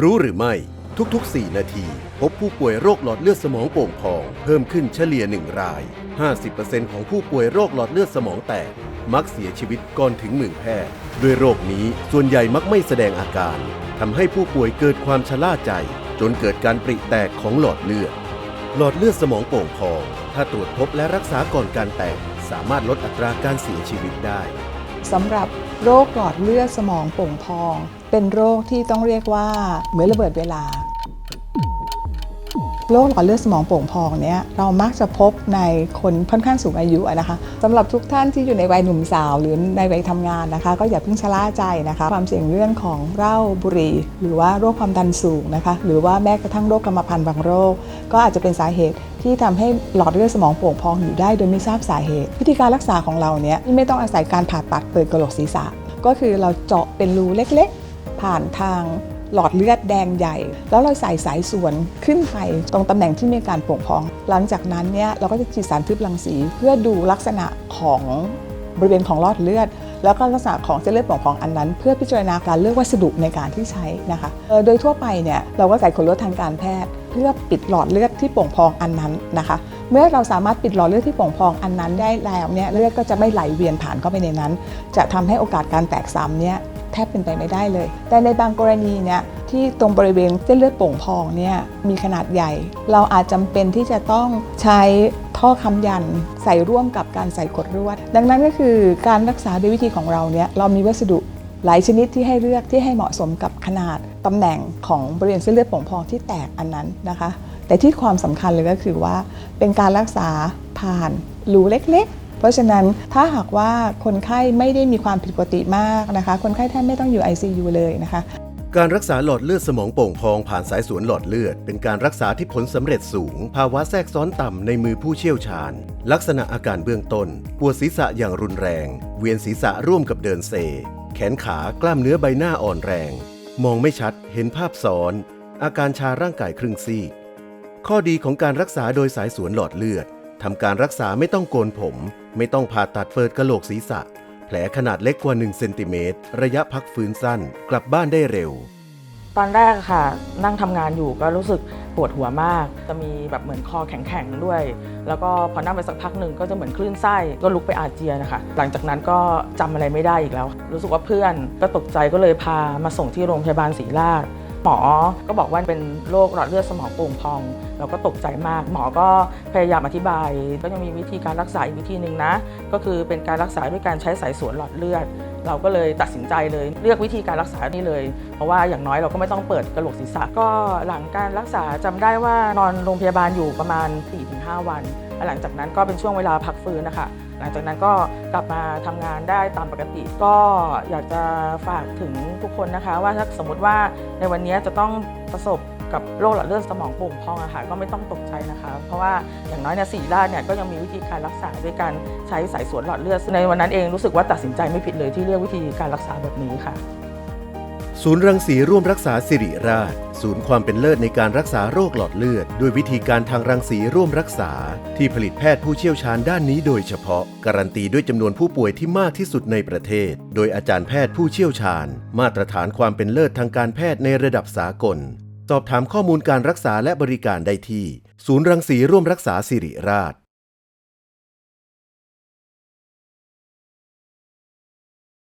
รู้หรือไม่ทุกๆ 4 นาที พบผู้ป่วยโรคหลอดเลือดสมองโป่งพอง เพิ่มขึ้นเฉลี่ย 1 ราย 50%ของผู้ป่วยโรคหลอดเลือดสมองแตก มักเสียชีวิตก่อนถึงมือแพทย์ด้วยโรคนี้ส่วนใหญ่มักไม่แสดงอาการทำให้ผู้ป่วยเกิดความชะล่าใจ จนเกิดการปริแตกของหลอดเลือด หลอดเลือดสมองโป่งพอง ถ้าตรวจพบและรักษาก่อนการแตก สามารถลดอัตราการเสียชีวิตได้สำหรับ โรคหลอดเลือดสมองโป่งพอง เป็นโรคที่ต้องเรียกว่าเหมือนระเบิดเวลา โรคหลอดเลือดสมองโป่งพองเนี้ยเรามักจะพบในคนค่อนข้างสูงอายุนะคะสำหรับทุกท่านที่อยู่ในวัยหนุ่มสาว หรือในวัยทำงานนะคะ ก็อย่าเพิ่งชะล่าใจนะคะ ความเสี่ยงเรื่องของเหล้าบุหรี่ หรือว่าโรคความดันสูงนะคะหรือว่าแม้กระทั่งโรคกรรมพันธุ์บางโรค ก็อาจจะเป็นสาเหตุที่ทำให้หลอดเลือดสมองโป่งพองอยู่ได้โดยไม่ทราบสาเหตุ วิธีการรักษาของเราเนี้ยไม่ต้องอาศัยการผ่าตัดเปิดกระโหลกศีรษะ ก็คือเราเจาะเป็นรูเล็ก ๆ ผ่านทาง หลอดเลือดแดงใหญ่ แล้วเราใส่สายส่วนขึ้นไปตรงตำแหน่งที่มีการโป่งพอง หลังจากนั้นเนี่ยเราก็จะฉีดสารทึบรังสี เพื่อดูลักษณะของบริเวณของหลอดเลือด แล้วก็ลักษณะของเส้นเลือดโป่งพองอันนั้น เพื่อพิจารณาการเลือกวัสดุในการที่ใช้นะคะโดยทั่วไปเนี่ยเราก็ใส่ขนลดทางการแพทย์ เพื่อปิดหลอดเลือดที่โป่งพองอันนั้นนะคะเมื่อเราสามารถปิดหลอดเลือดที่โป่งพองอันนั้นได้แล้วเนี่ยเลือดก็จะไม่ไหลเวียนผ่านเข้าไปในนั้น จะทำให้โอกาสการแตกซ้ำเนี่ย แทบเป็นไปไม่ได้เลย แต่ในบางกรณีเนี่ยที่ตรงบริเวณเส้นเลือดโป่งพองเนี่ยมีขนาดใหญ่ เราอาจจำเป็นที่จะต้องใช้ท่อคำยันใส่ร่วมกับการใส่กดรวด ดังนั้นก็คือการรักษาด้วยวิธีของเราเนี่ยเรามีวัสดุหลายชนิดที่ให้เลือกที่ให้เหมาะสมกับขนาดตำแหน่งของบริเวณเส้นเลือดโป่งพองที่แตกอันนั้นนะคะ แต่ที่ความสำคัญเลยก็คือว่า เป็นการรักษาผ่านรูเล็กๆ เพราะฉะนั้นถ้าหากว่าคนไข้ไม่ได้มีความผิดปกติมากนะคะ คนไข้แทบไม่ต้องอยู่ ICU เลยนะคะการรักษาหลอดเลือดสมองโป่งพองผ่านสายสวนหลอดเลือด เป็นการรักษาที่ผลสำเร็จสูง ภาวะแทรกซ้อนต่ำในมือผู้เชี่ยวชาญ ลักษณะอาการเบื้องต้น ปวดศีรษะอย่างรุนแรง เวียนศีรษะร่วมกับเดินเซ แขนขากล้ามเนื้อใบหน้าอ่อนแรง มองไม่ชัด เห็นภาพซ้อน อาการชาร่างกายครึ่งซีก ข้อดีของการรักษาโดยสายสวนหลอดเลือด ทำการรักษาไม่ต้องโกนผม ไม่ต้องผ่าตัดเปิดกะโหลกศีรษะ แผลขนาดเล็กกว่า 1 เซนติเมตร ระยะพักฟื้นสั้น กลับบ้านได้เร็ว ตอนแรกค่ะ นั่งทำงานอยู่ก็รู้สึกปวดหัวมาก จะมีแบบเหมือนคอแข็งๆด้วย แล้วก็พอนั่งไปสักพักหนึ่งก็จะเหมือนคลื่นไส้ก็ลุกไปอาเจียนนะคะหลังจากนั้นก็จำอะไรไม่ได้อีกแล้ว รู้สึกว่าเพื่อนก็ตกใจก็เลยพามาส่งที่โรงพยาบาลศรีราช มอ ก็บอกว่าเป็นโรคหลอดเลือดสมองโป่งพอง เราก็ตกใจมาก หมอก็พยายามอธิบาย ก็ยังมีวิธีการรักษาอีกวิธีหนึ่งนะ ก็คือเป็นการรักษาด้วยการใช้สายสวนหลอดเลือด เราก็เลยตัดสินใจเลย เลือกวิธีการรักษานี่เลย เพราะว่าอย่างน้อยเราก็ไม่ต้องเปิดกระโหลกศีรษะ ก็หลังการรักษาจำได้ว่านอนโรงพยาบาลอยู่ประมาณ 4-5 วันและหลังจากนั้นก็เป็นช่วงเวลาพักฟื้นนะคะ หลังจากนั้นก็กลับมาทำงานได้ตามปกติ ก็อยากจะฝากถึงทุกคนนะคะ ว่าถ้าสมมติว่าในวันนี้จะต้องประสบกับโรคหลอดเลือดสมองโป่งพองอะค่ะก็ไม่ต้องตกใจนะคะ เพราะว่าอย่างน้อยเนี่ยสีราชเนี่ยก็ยังมีวิธีการรักษาด้วยการใช้สายสวนหลอดเลือดในวันนั้นเองรู้สึกว่าตัดสินใจไม่ผิดเลยที่เลือกวิธีการรักษาแบบนี้ค่ะ ศูนย์รังสีร่วมรักษาสิริราช ศูนย์ความเป็นเลิศในการรักษาโรคหลอดเลือด ด้วยวิธีการทางรังสีร่วมรักษา ที่ผลิตแพทย์ผู้เชี่ยวชาญด้านนี้โดยเฉพาะ การันตีด้วยจำนวนผู้ป่วยที่มากที่สุดในประเทศ โดยอาจารย์แพทย์ผู้เชี่ยวชาญ มาตรฐานความเป็นเลิศทางการแพทย์ในระดับสากล สอบถามข้อมูลการรักษาและบริการได้ที่ ศูนย์รังสีร่วมรักษาสิริราช